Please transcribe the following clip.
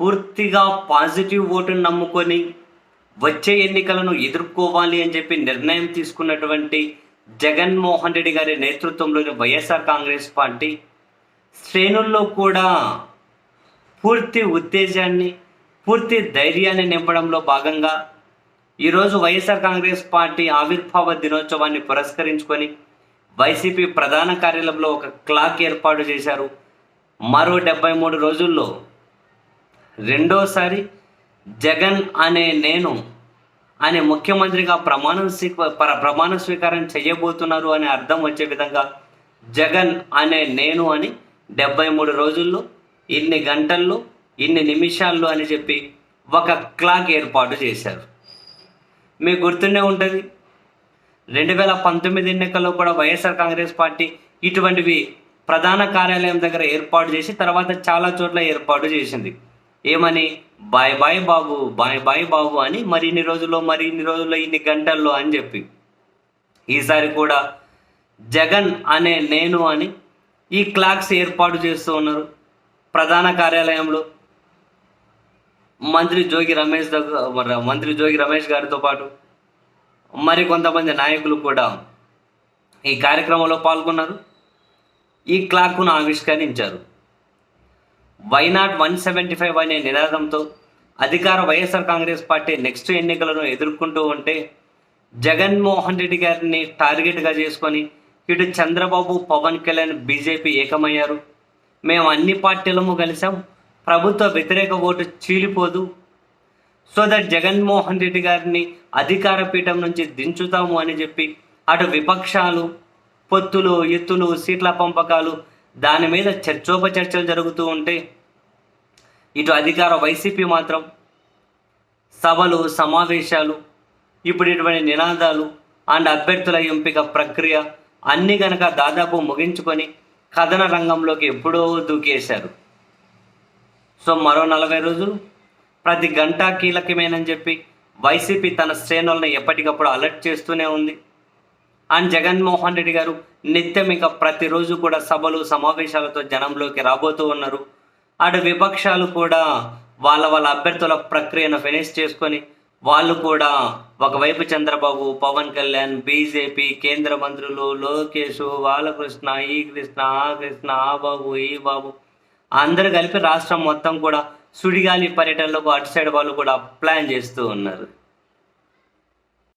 పూర్తిగా పాజిటివ్ ఓటును నమ్ముకొని వచ్చే ఎన్నికలను ఎదుర్కోవాలి అని చెప్పి నిర్ణయం తీసుకున్నటువంటి జగన్మోహన్ రెడ్డి గారి నేతృత్వంలోని వైఎస్ఆర్ కాంగ్రెస్ పార్టీ శ్రేణుల్లో కూడా పూర్తి ఉత్తేజాన్ని పూర్తి ధైర్యాన్ని నింపడంలో భాగంగా ఈరోజు వైఎస్ఆర్ కాంగ్రెస్ పార్టీ ఆవిర్భావ దినోత్సవాన్ని పురస్కరించుకొని వైసీపీ ప్రధాన కార్యాలయంలో ఒక క్లాక్ ఏర్పాటు చేశారు. మరో డెబ్బై మూడు రోజుల్లో రెండోసారి జగన్ అనే నేను అనే ముఖ్యమంత్రిగా ప్రమాణం స్వీక ప్రమాణ స్వీకారం చేయబోతున్నారు అనే అర్థం వచ్చే విధంగా జగన్ అనే నేను అని డెబ్బై మూడు రోజుల్లో ఇన్ని గంటల్లో ఇన్ని నిమిషాల్లో అని చెప్పి ఒక క్లాక్ ఏర్పాటు చేశారు. మీకు గుర్తుండే ఉంటుంది రెండు వేల పంతొమ్మిది ఎన్నికల్లో కూడా వైఎస్ఆర్ కాంగ్రెస్ పార్టీ ఇటువంటివి ప్రధాన కార్యాలయం దగ్గర ఏర్పాటు చేసి తర్వాత చాలా చోట్ల ఏర్పాటు చేసింది. ఏమని? Bye bye Babu bye bye Babu అని మరి ఇన్ని రోజుల్లో మరి ఇన్ని రోజుల్లో ఇన్ని గంటల్లో అని చెప్పి. ఈసారి కూడా జగన్ అనే నేను అని ఈ క్లాక్స్ ఏర్పాటు చేస్తూ ఉన్నారు. ప్రధాన కార్యాలయంలో మంత్రి జోగి రమేష్ దగ్గర మంత్రి జోగి రమేష్ గారితో పాటు మరి కొంతమంది నాయకులు కూడా ఈ కార్యక్రమంలో పాల్గొన్నారు. ఈ క్లాక్ను ఆవిష్కరించారు. వైనాట్ వన్ సెవెంటీ ఫైవ్ అనే నినాదంతో అధికార వైఎస్ఆర్ కాంగ్రెస్ పార్టీ నెక్స్ట్ ఎన్నికలను ఎదుర్కొంటూ ఉంటే జగన్మోహన్ రెడ్డి గారిని టార్గెట్గా చేసుకొని ఇటు చంద్రబాబు పవన్ కళ్యాణ్ బీజేపీ ఏకమయ్యారు. మేము అన్ని పార్టీలము కలిసాం. ప్రభుత్వ వ్యతిరేక ఓటు చీలిపోదు. సో దట్ జగన్మోహన్ రెడ్డి గారిని అధికార పీఠం నుంచి దించుతాము అని చెప్పి అటు విపక్షాలు పొత్తులు ఎత్తులు సీట్ల పంపకాలు దాని మీద చర్చోపచర్చలు జరుగుతూ ఉంటే ఇటు అధికార వైసీపీ మాత్రం సభలు సమావేశాలు ఇప్పుడు ఇటువంటి నినాదాలు అండ్ అభ్యర్థుల ఎంపిక ప్రక్రియ అన్ని కనుక దాదాపు ముగించుకొని కథన రంగంలోకి ఎప్పుడో దూకేశారు. సో మరో నలభై రోజులు ప్రతి గంట కీలకమేనని చెప్పి వైసీపీ తన శ్రేణులను ఎప్పటికప్పుడు అలర్ట్ చేస్తూనే ఉంది. అండ్ జగన్మోహన్ రెడ్డి గారు నిత్యం ఇక ప్రతిరోజు కూడా సభలు సమావేశాలతో జనంలోకి రాబోతూ ఉన్నారు. అటు విపక్షాలు కూడా వాళ్ళ వాళ్ళ అభ్యర్థుల ప్రక్రియను ఫినిష్ చేసుకొని వాళ్ళు కూడా ఒకవైపు చంద్రబాబు పవన్ కళ్యాణ్ బీజేపీ కేంద్ర మంత్రులు లోకేష్ బాలకృష్ణ ఈ కృష్ణ ఆ కృష్ణ ఆ బాబు ఈ బాబు. అందరూ కలిపి రాష్ట్రం మొత్తం కూడా సుడిగాలి పర్యటనలకు అటు సైడ్ వాళ్ళు కూడా ప్లాన్ చేస్తూ ఉన్నారు.